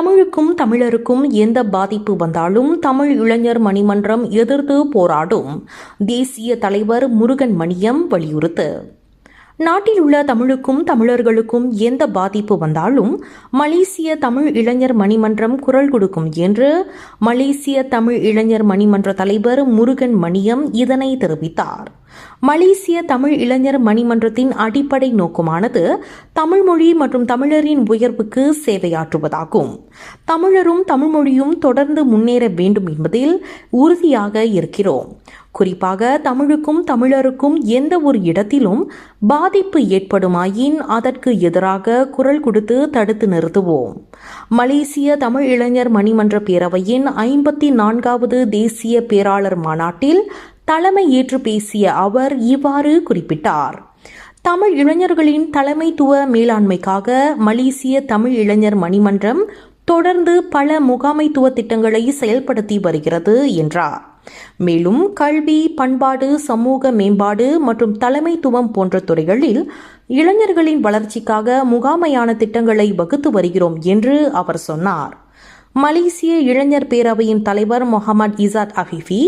தமிழுக்கும் தமிழருக்கும் எந்த பாதிப்பு வந்தாலும் தமிழ் இளைஞர் மணிமன்றம் எதிர்த்து போராடும். தேசிய தலைவர் முருகன் மணியம் வலியுறுத்து. நாட்டில் உள்ள தமிழுக்கும் தமிழர்களுக்கும் எந்த பாதிப்பு வந்தாலும் மலேசிய தமிழ் இளைஞர் மணிமன்றம் குரல் கொடுக்கும் என்று மலேசிய தமிழ் இளைஞர் மணிமன்ற தலைவர் முருகன் மணியம் இதனை தெரிவித்தார். மலேசிய தமிழ் இளைஞர் மணிமன்றத்தின் அடிப்படை நோக்கமானது தமிழ் மொழி மற்றும் தமிழரின் உயர்வுக்கு சேவையாற்றுவதாகும். தமிழரும் தமிழ் மொழியும் தொடர்ந்து முன்னேற வேண்டும் என்பதில் உறுதியாக இருக்கிறோம். குறிப்பாக தமிழுக்கும் தமிழருக்கும் எந்த ஒரு இடத்திலும் பாதிப்பு ஏற்படுமாயின் அதற்கு எதிராக குரல் கொடுத்து தடுத்து நிறுத்துவோம். மலேசிய தமிழ் இளைஞர் மணிமன்ற பேரவையின் ஐம்பத்தி நான்காவது தேசிய பேராளர் மாநாட்டில் தலைமை ஏற்று பேசிய அவர் இவ்வாறு குறிப்பிட்டார். தமிழ் இளைஞர்களின் தலைமைத்துவ மேலாண்மைக்காக மலேசிய தமிழ் இளைஞர் மணிமன்றம் தொடர்ந்து பல முகாமைத்துவ திட்டங்களை செயல்படுத்தி வருகிறது என்றார். மேலும் கல்வி பண்பாடு சமூக மேம்பாடு மற்றும் தலைமைத்துவம் போன்ற துறைகளில் இளைஞர்களின் வளர்ச்சிக்காக முகாமையான திட்டங்களை வகுத்து வருகிறோம் என்று அவர் சொன்னார். மலேசிய இளைஞர் பேரவையின் தலைவர் முகமது இசாத் அஃபிஃபி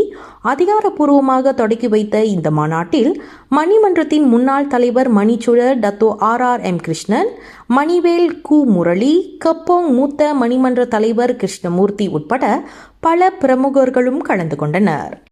அதிகாரப்பூர்வமாக தொடக்கி வைத்த இந்த மாநாட்டில் மணிமன்றத்தின் முன்னாள் தலைவர் மணிச்சுழர் Dato R R M Krishnan Manivel கு. முரளி கப்போங் மூத்த மணிமன்ற தலைவர் கிருஷ்ணமூர்த்தி உட்பட பல பிரமுகர்களும் கலந்து கொண்டனர்.